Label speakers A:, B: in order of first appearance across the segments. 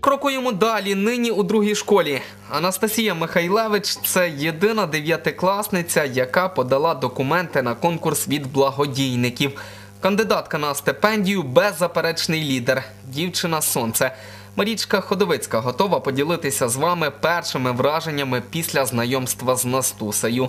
A: Крокуємо далі. Нині у другій школі. Анастасія Михайлевич це єдина дев'ятикласниця, яка подала документи на конкурс від благодійників. Кандидатка на стипендію беззаперечний лідер. Дівчина сонце. Марічка Ходовицька готова поділитися з вами першими враженнями після знайомства з Настусею.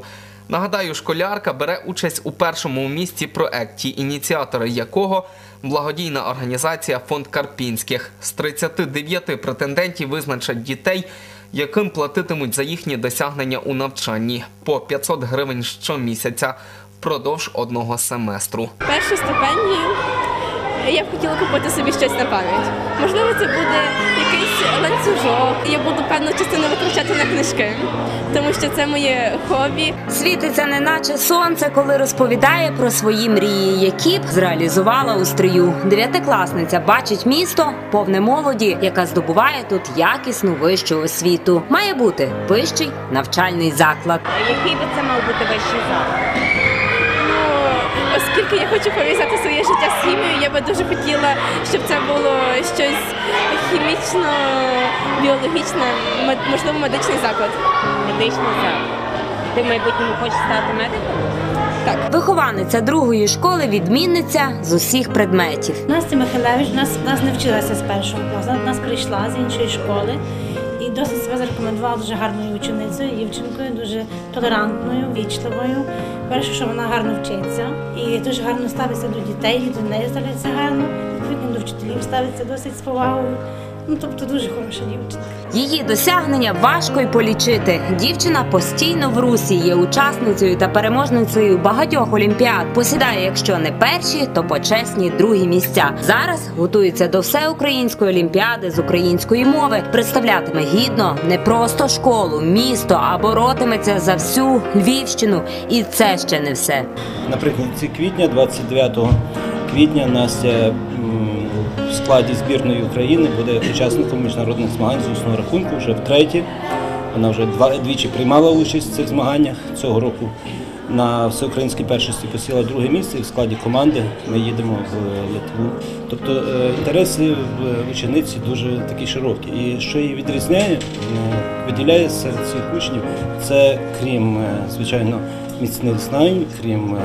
A: Нагадаю, школярка бере участь у першому місці проекті, ініціатори якого благодійна організація Фонд Карпінських. З 39 претендентів визначать дітей, яким платитимуть за їхні досягнення у навчанні по 500 гривень щомісяця впродовж одного семестру.
B: Перші стипендію я б хотіла купити собі щось на пам'ять. Можливо, це буде якийсь ланцюжок. Я буду певну частину витрачати на книжки, тому що це моє хобі.
C: Світиться неначе сонце, коли розповідає про свої мрії, які б зреалізувала у стрию. Дев'ятикласниця бачить місто повне молоді, яка здобуває тут якісну вищу освіту. Має бути вищий навчальний заклад.
D: Який би це мав бути вищий заклад?
B: Оскільки я хочу пов'язати своє життя з хімією, я би дуже хотіла, щоб це було щось хімічно, біологічне, можливо, медичний заклад.
D: Медичний заклад. Ти в майбутньому хочеш стати медиком?
B: Так.
C: Вихованиця другої школи відмінниця з усіх предметів.
E: Настя Михайлевич нас, нас не вчилася з першого класу. Нас прийшла з іншої школи і досить себе зарекомендувала дуже гарною ученицею, дівчинкою, дуже толерантною, вічливою. Перше, що вона гарно вчиться і дуже гарно ставиться до дітей, і до неї ставиться гарно, відповідно до вчителів ставиться досить з повагою. Ну, тобто дуже хороша дівчинка.
C: Її досягнення важко й полічити. Дівчина постійно в русі, є учасницею та переможницею багатьох олімпіад. Посідає, якщо не перші, то почесні другі місця. Зараз готується до всеукраїнської олімпіади з української мови. Представлятиме гідно не просто школу, місто, а боротиметься за всю Львівщину. І це ще не все.
F: Наприкінці квітня, 29 квітня, в складі збірної України буде учасником міжнародних змагань з усного рахунку вже втретє. Вона вже двічі приймала участь в цих змаганнях. Цього року на всеукраїнській першості посіла друге місце і в складі команди. Ми їдемо в Литву. Тобто е, інтереси в учениці дуже такі широкі. І що її відрізняє, е, виділяє серед цих учнів, це крім е, звичайно міцних знань, крім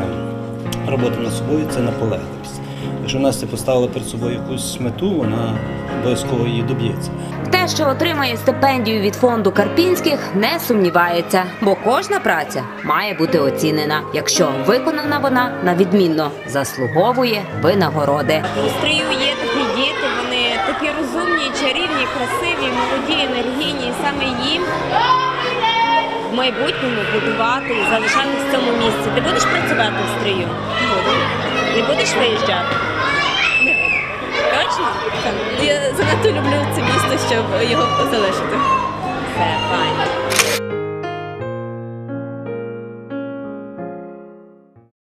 F: роботи над собою, це наполегливість. Якщо Настя поставила перед собою якусь мету, вона обов'язково її доб'ється.
C: Те, що отримає стипендію від фонду Карпінських, не сумнівається, бо кожна праця має бути оцінена. Якщо виконана вона на відмінно заслуговує винагороди.
D: У стрію є такі діти, вони такі розумні, чарівні, красиві, молоді, енергійні. І саме їм в майбутньому будувати і залишатися в цьому місці. Ти будеш працювати в стрію? Буду. Не будеш виїжджати?
B: Не буду.
D: Точно?
B: Так. Я занадто люблю це місто, щоб його залишити.